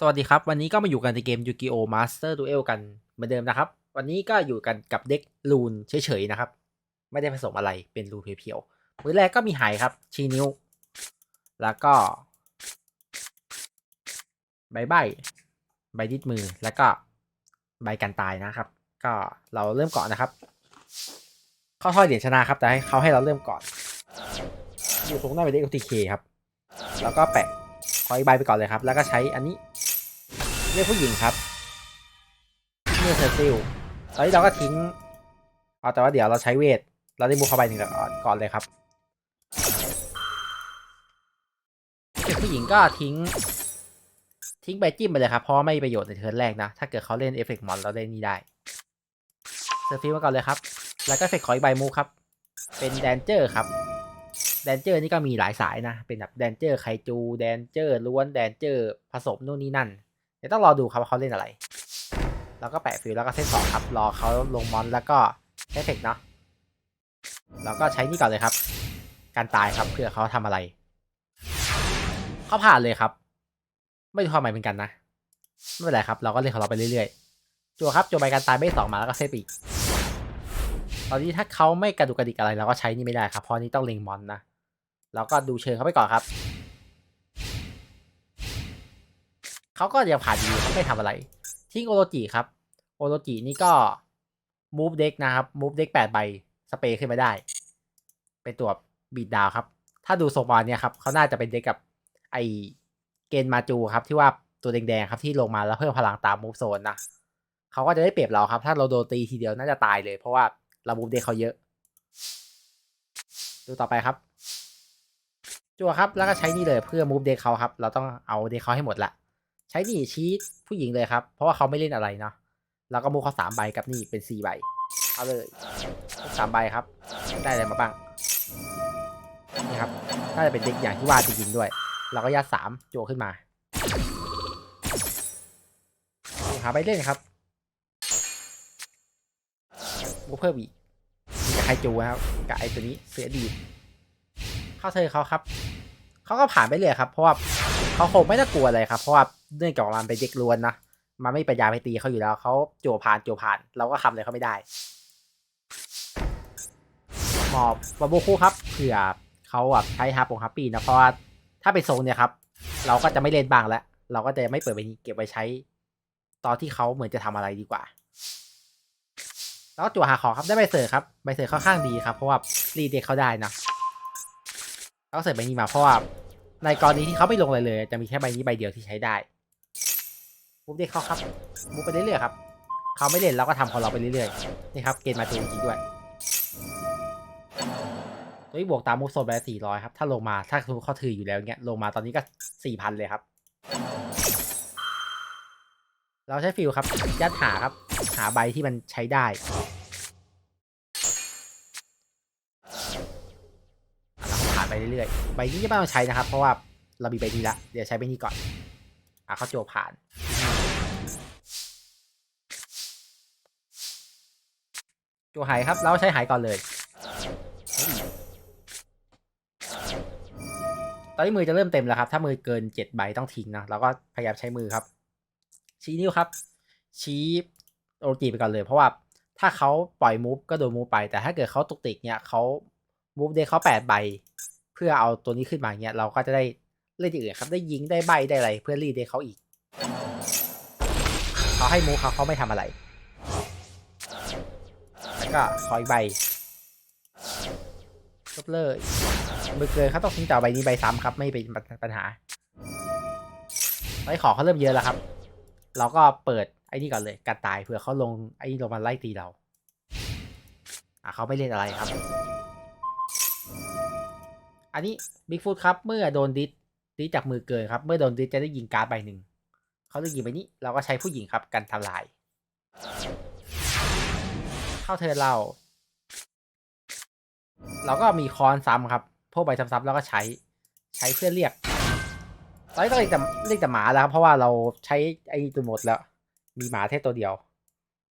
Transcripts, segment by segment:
สวัสดีครับ วันนี้ก็มาอยู่กันในเกม Yu-Gi-Oh! Master Duel กันเหมือนเดิมนะครับ วันนี้ก็อยู่กันกับเด็กลูนเฉยๆนะครับ ไม่ได้ผสมอะไรเป็นลูนเพียวๆมือแรกก็มีไหายครับ ชีนิ้ว แล้วก็ ใบใบใบดิดมือแล้วก็ใบกันตายนะครับ ก็เราเริ่มก่อนนะครับ เข้าถ้อยเหรียญชนะครับ แต่ให้เขาให้เราเริ่มก่อน อยู่ตรงหน้าเป็นเด็ก OTK คครับ แล้วก็แปะขออีกใบไปก่อนเลยครับ แล้วก็ใช้อันนี้ เรียกผู้หญิงครับนี่เซอร์ซิลตอนนี้เราก็ทิ้งเอาแต่ว่าเดี๋ยวเราใช้เวท เราได้มูเข้าไปหนึ่งก่อนเลยครับเรียกผู้หญิงก็ทิ้ง ทิ้งใบจิ้มไปเลยครับ เพราะไม่มีประโยชน์ในเทิร์นแรกนะ ถ้าเกิดเขาเล่นเอฟเฟกต์มอนเราเล่นนี่ได้เซอร์ฟิลมาก่อนเลยครับ แล้วก็เฟกขออีกใบมูครับ เป็นแดนเจอร์ครับแดนเจอร์นี่ก็มีหลายสายนะ เป็นแบบแดนเจอร์ไคจูแดนเจอร์ล้วนแดนเจอร์ผสมนู่นนี่นั่น เดี๋ยวต้องรอดูครับว่าเขาเล่นอะไร แล้วก็แปะฟิลแล้วก็เซตสองครับ รอเขาลงมอนแล้วก็เอฟเฟกเนาะแล้วก็ใช้นี่ก่อนเลยครับ การตายครับเพื่อเขาทำอะไร เขาผ่านเลยครับ ไม่รู้ทำไมเหมือนกันนะ ไม่เป็นไรครับ เราก็เล่นของเราไปเรื่อยๆจัวครับจัวใบการตายไม่สองมาแล้วก็เซฟอีก ตอนนี้ถ้าเขาไม่กระดุกกระดิกอะไรเราก็ใช้นี่ไม่ได้ครับ เพราะนี่ต้องเล็งมอนนะแล้วก็ดูเชิงเขาไปก่อนครับ เขาก็ยังผ่านอยู่เขาไม่ทำอะไร ทิ้งโอโรจิครับ โอโรจินี่ก็มูฟเด็กนะครับมูฟเด็กแปดใบสเปรย์ขึ้นมาได้ เป็นตัวบีดดาวครับ ถ้าดูทรงมาเนี่ยครับเขาน่าจะเป็นเด็กกับไอเกนมาจูครับที่ว่าตัวแดงๆครับที่ลงมาแล้วเพิ่มพลังตามมูฟโซนนะเขาก็จะได้เปรียบเราครับ ถ้าเราโดนตีทีเดียวน่าจะตายเลย เพราะว่าเรามูฟเด็กเขาเยอะ ดูต่อไปครับจัวครับแล้วก็ใช้นี่เลยเพื่อมูฟเด็กเขาครับ เราต้องเอาเด็กเขาให้หมดละ ใช้นี่ชี้ผู้หญิงเลยครับ เพราะว่าเขาไม่เล่นอะไรเนาะแล้วก็มูเขาสามใบกับนี่เป็นสี่ใบ เอาเลยสามใบครับ ได้อะไรมาบ้างนี่ครับน่าจะเป็นเด็กอย่างที่ว่าจริงๆด้วย เราก็ยัดสามจัวขึ้นมาหาใบเล่นครับมูเพิ่มอีกกับไคจูครับกับไอตัวนี้เสือดีเข้าเธอเขาครับ เขาก็ผ่านไปเลยครับ เพราะว่าเขาคงไม่น่ากลัวอะไรครับ เพราะว่า เนื่องจากมันเป็นเด็กล้วนนะมันไม่ปัญญาไปตีเขาอยู่แล้วเขาโจวผ่านโจวผ่าน เราก็ทำอะไรเขาไม่ได้หมอบบาบูคูครับเผื่อเขาแบบใช้ฮาปงฮัปปี้นะเพราะว่าถ้าเป็นทรงเนี่ยครับ เราก็จะไม่เล่นบ้างแล้ว เราก็จะไม่เปิดไปเก็บไว้ใช้ ตอนที่เขาเหมือนจะทำอะไรดีกว่า แล้วก็จั่วหาของครับได้ใบเสร์ครับใบเสร์ค่อนข้างดีครับ เพราะว่ารีเด็กเขาได้นะแล้วก็เสริมใบนี้มาเพราะว่าในกรณีที่เขาไม่ลงอะไรเลย จะมีแค่ใบนี้ใบเดียวที่ใช้ได้ มุฟเด็กเขาครับมุฟไปเรื่อยๆครับเขาไม่เล่นเราก็ทำของเราไปเรื่อยๆนี่ครับเกณฑ์มาจริงด้วยตัวนี้บวกตามมุฟโซนไปสี่ร้อยครับถ้าลงมาถ้าเขาถืออยู่แล้วเนี้ยลงมาตอนนี้ก็สี่พันเลยครับ เราใช้ฟิลครับ ยัดหาครับ หาใบที่มันใช้ได้เราผ่านไปเรื่อยๆใบนี้จะไม่ต้องใช้นะครับ เพราะว่าเรามีใบนี้ละเดี๋ยวใช้ใบนี้ก่อนอะเขาโจวผ่าน จวหายครับ เราใช้หายก่อนเลย ตอนนี้มือจะเริ่มเต็มแล้วครับ ถ้ามือเกินเจ็ดใบต้องทิ้งนะเราก็พยายามใช้มือครับ ชี้นิ้วครับ ชี้โอจีไปก่อนเลย เพราะว่าถ้าเขาปล่อยมูฟก็โดนมูฟไป แต่ถ้าเกิดเขาตุกติกเนี่ยเขามูฟเดเขาแปดใบ เพื่อเอาตัวนี้ขึ้นมาเนี่ยเราก็จะได้เล่นอย่างอื่นครับได้ยิงได้ใบได้อะไรเพื่อรีดเดเขาอีก เขาให้มูฟเขาเขาไม่ทำอะไร ก็ขออีกใบจบเลยมือเกินเขาต้องทิ้งต่อใบนี้ใบซ้ำครับ ไม่เป็นปัญหาไอ้ของเขาเริ่มเยอะแล้วครับ เราก็เปิดไอ้นี่ก่อนเลยการตายเผื่อเขาลงไอ้นี่ลงมาไล่ตีเราอะเขาไม่เล่นอะไรครับ อันนี้บิ๊กฟุตครับ เมื่อโดนดิสดิสจากมือเกินครับ เมื่อโดนดิสจะได้ยิงการ์ดใบหนึ่งเขาจะยิงไปนี้ เราก็ใช้ผู้หญิงครับกันทำลาย เข้าเธอเรา เราก็มีคอนซ้ำครับพวกใบซ้ำๆแล้วก็ใช้ใช้เพื่อเรียกตอนนี้ต้องเรียกแต่เรียกแต่หมาแล้วครับเพราะว่าเราใช้ไอ้ตัวหมดแล้ว มีหมาแค่ตัวเดียว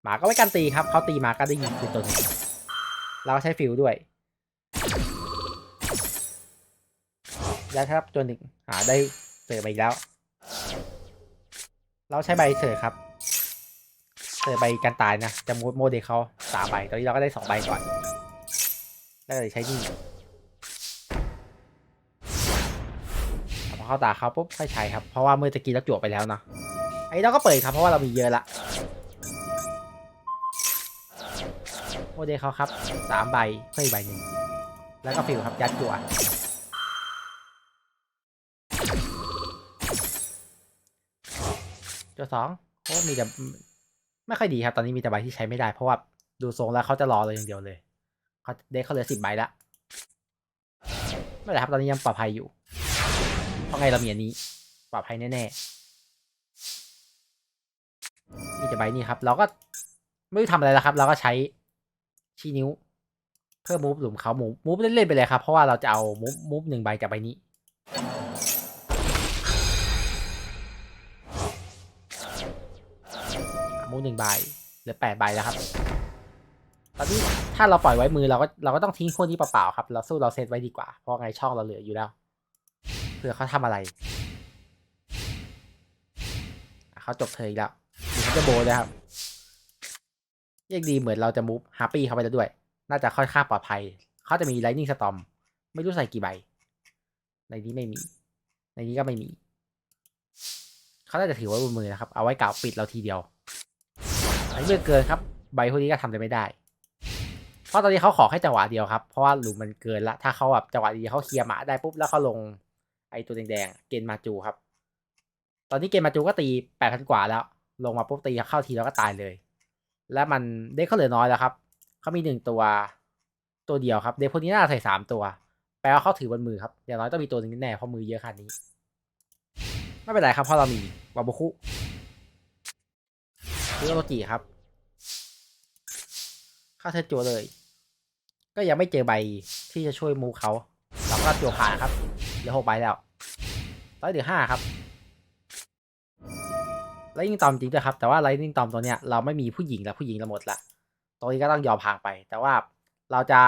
หมาก็ไว้กันตีครับเขาตีมาก็ได้ยิงเป็นตัวนึ่งเราก็ใช้ฟิลด้วยได้ครับตัวหนึ่งหาได้เจอไปอีกแล้ว เราใช้ใบเสิร์ชครับ เสิร์ชใบกันตายนะ จะโมโมเดลเขาสามใบ ตอนนี้เราก็ได้สองใบก่อน แล้วเลยใช้นี่พอเข้าตาเขาปุ๊บค่อยใช้ครับ เพราะว่าเมื่อตะกี้เราจวไปแล้วเนาะไอ้เราก็เปิดครับ เพราะว่าเรามีเยอะละ โมเดลเขาครับสามใบเพิ่มอีกใบหนึ่ง แล้วก็ฟิลครับยัดจั่วจั่วสองโอ้มีแต่ ไม่ค่อยดีครับ ตอนนี้มีแต่ใบที่ใช้ไม่ได้เพราะว่าดูทรงแล้วเขาจะรอเลยอย่างเดียวเลยเขาเด็กเขาเหลือสิบใบละไม่เป็นไรครับตอนนี้ยังปลอดภัยอยู่ เพราะไงเรามีอันนี้ปลอดภัยแน่ๆมีแต่ใบนี้ครับ เราก็ไม่รู้ทำอะไรแล้วครับ เราก็ใช้ชี้นิ้ว เพื่อมูฟหลุมเขามูฟมูฟเล่นๆไปเลยครับ เพราะว่าเราจะเอามูฟมูฟหนึ่งใบจากใบนี้ มูฟหนึ่งใบเหลือแปดใบแล้วครับตอนนี้ถ้าเราปล่อยไว้มือเราก็เราก็ต้องทิ้งพวกนี้เปล่าๆครับ เราสู้เราเซตไว้ดีกว่า เพราะไงช่องเราเหลืออยู่แล้วเผื่อเขาทำอะไรเขาจบเธออีกแล้วดูเขาจะโบเลยครับ ยังดีเหมือนเราจะมูฟฮาร์ปี้เข้าไปแล้วด้วย น่าจะค่อนข้างปลอดภัย เขาจะมี Lightning Storm ไม่รู้ใส่กี่ใบ ในนี้ไม่มี ในนี้ก็ไม่มี เขาน่าจะถือไว้บนมือนะครับ เอาไว้กล่าวปิดเราทีเดียว เยอะเกินครับ ใบพวกนี้ก็ทำอะไรไม่ได้ เพราะตอนนี้เขาขอแค่จังหวะเดียวครับ เพราะว่าหลุมมันเกินละ ถ้าเขาแบบจังหวะดีเขาเคลียร์หมาได้ปุ๊บแล้วเขาลงไอตัวแดงๆ เกณฑ์มาจูครับ ตอนนี้เกณฑ์มาจูก็ตีแปดพันกว่าแล้ว ลงมาปุ๊บตีเข้าทีแล้วก็ตายเลย และมันเด็กเขาเหลือน้อยแล้วครับ เขามีหนึ่งตัวตัวเดียวครับ เด็กพวกนี้น่าจะใส่สามตัว แปลว่าเขาถือบนมือครับ อย่างน้อยต้องมีตัวหนึ่งแน่เพราะมือเยอะขนาดนี้ ไม่เป็นไรครับเพราะเรามีวาบุคุ หรือโรจิครับเข้าเทอจัวเลย ก็ยังไม่เจอใบที่จะช่วยมูเขาเราก็จัวผ่านครับ เหลือหกใบแล้วร้อยเหลือห้าครับไลนิ่งตอมจริงด้วยครับ แต่ว่าไลนิ่งตอมตัวเนี้ยเราไม่มีผู้หญิงแล้วผู้หญิงเราหมดละตรงนี้ก็ต้องยอมห่างไป แต่ว่าเราจะ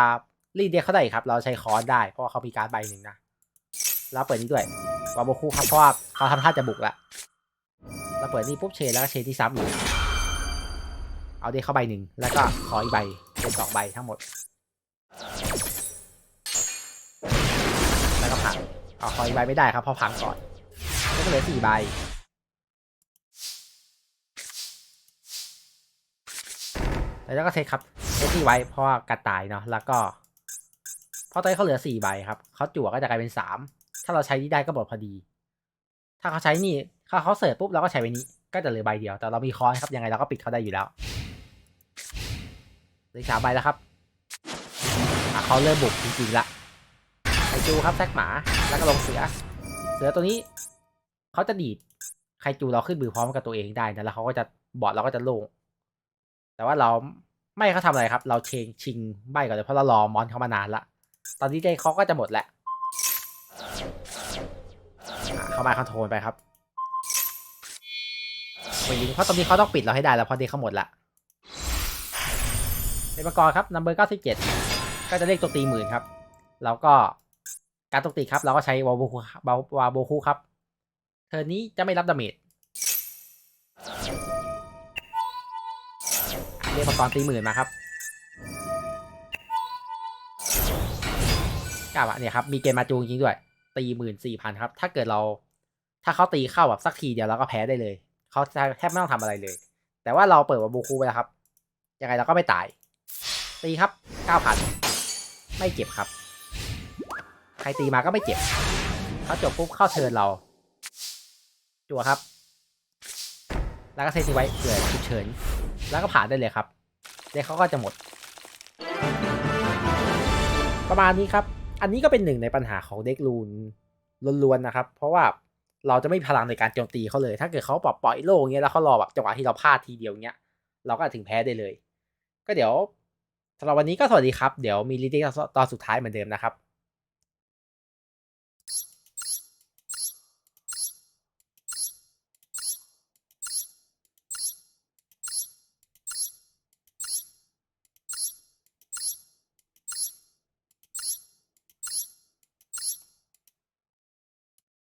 รีดเด็กเขาได้ครับ เราใช้คอร์สได้ เพราะว่าเขามีการใบหนึ่งนะแล้วเปิดนี้ด้วยวาโบคูครับเพราะว่าเขาทำท่าจะบุกล้วเราเปิดนี่ปุ๊บเชนแล้วก็เชนที่ซ้ำอีก เอาเด็กเข้าใบหนึ่งแล้วก็ขออีกใบเป็นสองใบทั้งหมด แล้วก็พังเอาขออีกใบไม่ได้ครับเพราะพังก่อนก็เหลือสี่ใบแล้วก็เซตครับเซตที่ไว้เพราะกระต่ายเนาะแล้วก็เพราะตอนนี้เขาเหลือสี่ใบครับเขาจั่วก็จะกลายเป็นสามถ้าเราใช้นี่ได้ก็หมดพอดี ถ้าเขาใช้นี่ถ้าเขาเสิร์ฟปุ๊บเราก็ใช้ใบนี้ก็จะเหลือใบเดียวแต่เรามีคอนครับยังไงเราก็ปิดเขาได้อยู่แล้ว เหลือสามใบแล้วครับเขาเริ่มบุกจริงๆละไคจูครับแซกหมาแล้วก็ลงเสือ เสือตัวนี้เขาจะดีดไคจูเราขึ้นมือพร้อมกับตัวเองได้นะแล้วเขาก็จะบอดเราก็จะโล่งแต่ว่าเราไม่เขาทำอะไรครับ เราเชงชิงใบก่อนเลยเพราะเรารอมอนเขามานานละตอนนี้ใจเขาก็จะหมดแหละเข้ามาคอนโทรลไปครับไปยิงเพราะตอนนี้เขาต้องปิดเราให้ได้แล้วพราะเด็กเขาหมดละ เป็นประกอบครับนัมเบอร์เก้าสิบเจ็ดก็จะเรียกตัวตีหมื่นครับ แล้วก็การตกตีครับ เราก็ใช้วาโบคุวาโบคุครับเทอร์นี้จะไม่รับดาเมจเรียกมังกรตีหมื่นมาครับกล้าอะเนี่ยครับ มีเกมมาจูงจริงด้วย ตีหมื่นสี่พันครับ ถ้าเกิดเรา ถ้าเขาตีเข้าแบบสักทีเดียวเราก็แพ้ได้เลย เขาแทบไม่ต้องทำอะไรเลย แต่ว่าเราเปิดวาโบคูไปแล้วครับ ยังไงเราก็ไม่ตาย ตีครับเก้าพันไม่เจ็บครับ ใครตีมาก็ไม่เจ็บเขาจบปุ๊บเข้าเทิร์นเรา จั่วครับ แล้วก็เซติไว้เผื่อฉุกเฉิน แล้วก็ผ่านได้เลยครับเด็กเขาก็จะหมด ประมาณนี้ครับ อันนี้ก็เป็นหนึ่งในปัญหาของเด็กลูนล้วนๆนะครับ เพราะว่าเราจะไม่มีพลังในการโจมตีเขาเลย ถ้าเกิดเขาปล่อยปล่อยโล่เงี้ยแล้วเขารอแบบจังหวะที่เราพลาดทีเดียวเงี้ย เราก็ถึงแพ้ได้เลย ก็เดี๋ยว สำหรับวันนี้ก็สวัสดีครับ เดี๋ยวมีรีเด็กตอนสุดท้ายเหมือนเดิมนะครับ